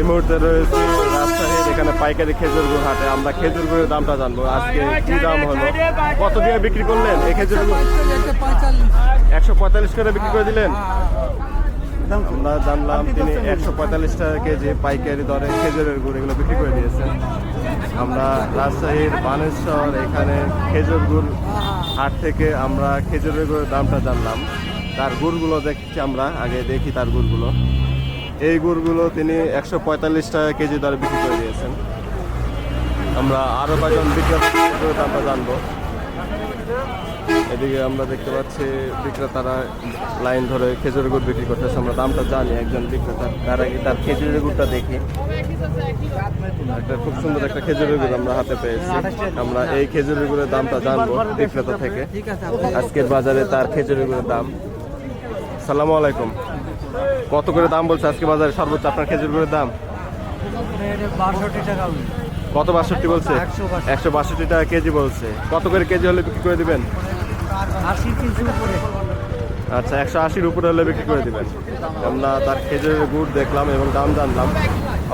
এই মুহূর্তে রয়েছে রাজশাহীর এখানে পাইকারি খেজুর গুড় হাটে। আমরা খেজুর গুড়ের দামটা জানব। আজকে কি দাম হলো? কত দিয়ে বিক্রি করলেন এই খেজুর গুড় একশো পঁয়তাল্লিশ করে বিক্রি করে দিলেন? আমরা জানলাম তিনি একশো পঁয়তাল্লিশ টাকা কেজি পাইকারি দরে খেজুরের গুড় এগুলো বিক্রি করে দিয়েছেন। আমরা রাজশাহীর বানেশ্বর এখানে খেজুর গুড় হাট থেকে আমরা খেজুরের গুড়ের দামটা জানলাম। তার গুড়গুলো দেখছি আমরা। আগে দেখি তার গুড়গুলো। এই গুড়গুলো তিনি একশো পঁয়তাল্লিশ টাকা কেজি দরে বিক্রি করে দিয়েছেন। আমরা আরও কয়েকজন বিক্রেতার দামটা জানব। এদিকে আমরা দেখতে পাচ্ছি বিক্রেতারা লাইন ধরে খেজুর গুড় বিক্রি করতেছে। আমরা দামটা জানি, একজন বিক্রেতা তার আগে তার খেজুরের গুড়টা দেখি। একটা খুব সুন্দর একটা খেজুরের গুড় আমরা হাতে পেয়েছি। আমরা এই খেজুরের গুড়ের দামটা জানব বিক্রেতা থেকে। আজকের বাজারে তার খেজুরের গুড়ের দাম। সালামু আলাইকুম। কত করে দাম বলছে আজকে বাজারে? সর্বোচ্চ আপনার খেজুর গুড়ের দাম? কত বাষট্টি বলছে? একশো বাষট্টি টাকা কেজি বলছে। কত করে কেজি হলে বিক্রি করে দিবেন? আচ্ছা একশো আশির উপরে হলে বিক্রি করে দিবেন। আমরা তার খেজুরের গুড় দেখলাম এবং দাম জানলাম।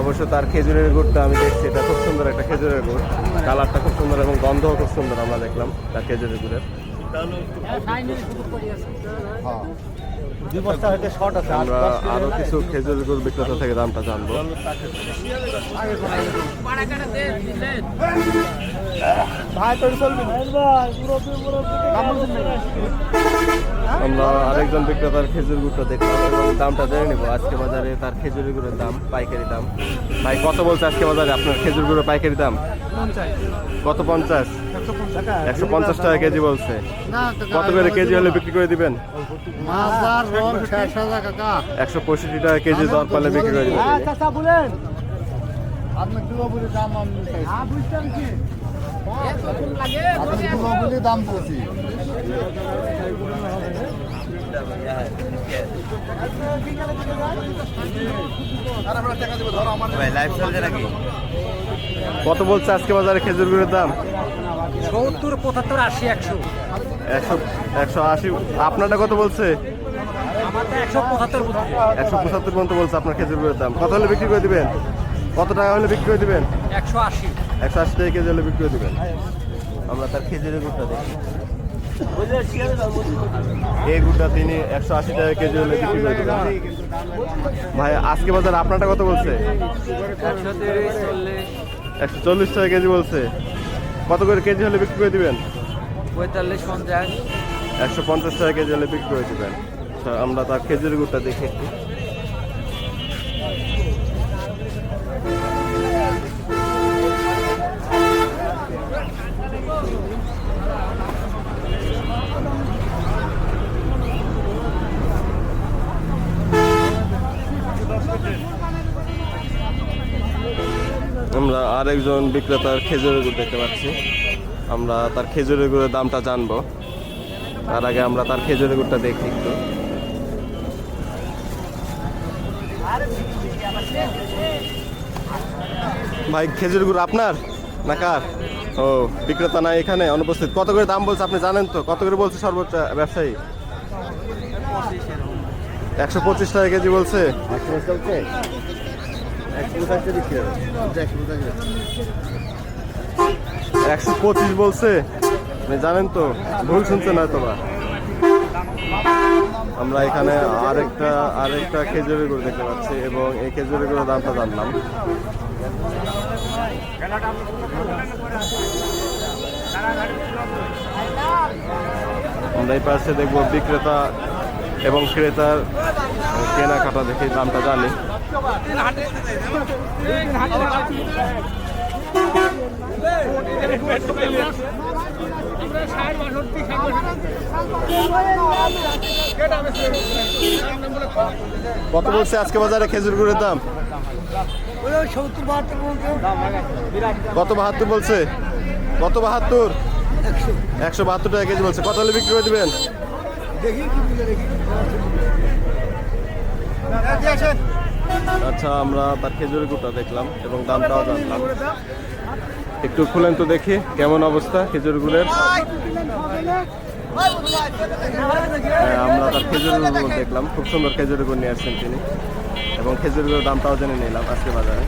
অবশ্য তার খেজুরের গুড়টা আমি দেখছি, এটা খুব সুন্দর একটা খেজুরের গুড়। কালারটা খুব সুন্দর এবং গন্ধও খুব সুন্দর আমরা দেখলাম তার খেজুরের গুড়ের। দুই বস্তা হয়তো শর্ট আছে আমরা আরও কিছু খেজুরের গুড় বিক্রেতা থেকে দামটা জানব। ভাই তোর চলবে আমরা আরেকজন বিক্রেতার খেজুর গুড়টা দেখলাম এবং দামটা জেনে নেব। আজকে বাজারে তার খেজুরের গুড়ের দাম পাইকারি দাম। ভাই কত বলছে আজকে বাজারে আপনার খেজুর গুড়ের পাইকারি দাম? কত পঞ্চাশ? একশো পঞ্চাশ টাকা কেজি বলছে। কত করে কেজি হলে বিক্রি করে দিবেন? একশো পঁয়ষট্টি টাকা কেজি দর পালে বিক্রি করে দিবেন। দুর্গাপুরের দাম বলছি। কত বলছে আজকে বাজারে খেজুর গুড়ের দাম? সত্তর পঁচাত্তর আশি একশো। একশো একশো আশি। আপনারটা কত বলছে? একশো পঁচাত্তর একশো পঁচাত্তর পর্যন্ত বলছে আপনার খেজুর গুড়ের দাম। কত হলে বিক্রি করে দিবেন? কত টাকা হলে বিক্রি করে দিবেন? একশো আশি। একশো আশি টাকা কেজি হলে বিক্রি করে দিবেন। আমরা তার খেজুরের গুড়টা দেখি। এই গুড়টা তিনি একশো আশি টাকা কেজি হলে বিক্রি করে দিবেন। ভাই আজকে বাজার আপনারটা কত বলছে? একশো চল্লিশ টাকা কেজি বলছে। কত করে কেজি হলে বিক্রি করে দিবেন? পঁয়তাল্লিশ পঞ্চাশ। একশো পঞ্চাশ টাকা কেজি হলে বিক্রি করে দিবেন। আমরা তার খেজুরের গুড়টা দেখি আমরা আরেকজন বিক্রেতার খেজুরের গুড় দেখতে পাচ্ছি। আমরা তার খেজুরের গুড়ের দামটা জানব। তার আগে আমরা তার খেজুরের গুড়টা দেখি একটু। ভাই খেজুর গুড় আপনার না কার? ও, বিক্রেতা নাই এখানে, অনুপস্থিত। কত করে দাম বলছে আপনি জানেন তো? কত করে বলছে সর্বোচ্চ ব্যবসায়ী? একশো পঁচিশ টাকা কেজি বলছে। একশো পঁচিশ বলছে। জানেন তো ভুল শুনছেন হয়তো বা। আমরা এখানে আরেকটা আরেকটা খেজুরের গুড় দেখতে পাচ্ছি এবং এই খেজুরের গুড়ের দামটা জানলাম। আমরা এই পাশে দেখব বিক্রেতা এবং ক্রেতার কেনাকাটা দেখে দামটা জানি। কত বলছে আজকে বাজারে খেজুর গুড়ের দাম? কত বাহাত্তর বলছে? কত বাহাত্তর? একশো বাহাত্তর টাকা কেজি বলছে। কত হলে বিক্রি করে দিবেন? দেখি আচ্ছা আমরা তার খেজুরের গুড়টা দেখলাম এবং দামটাও জানলাম। একটু খুলেন তো দেখি কেমন অবস্থা খেজুর গুড়ের? হ্যাঁ, আমরা তার খেজুরের গুড় দেখলাম। খুব সুন্দর খেজুরের গুড় নিয়ে আসছেন তিনি। এবং খেজুর গুঁড়োর দামটাও জেনে নিলাম আজকে বাজারে।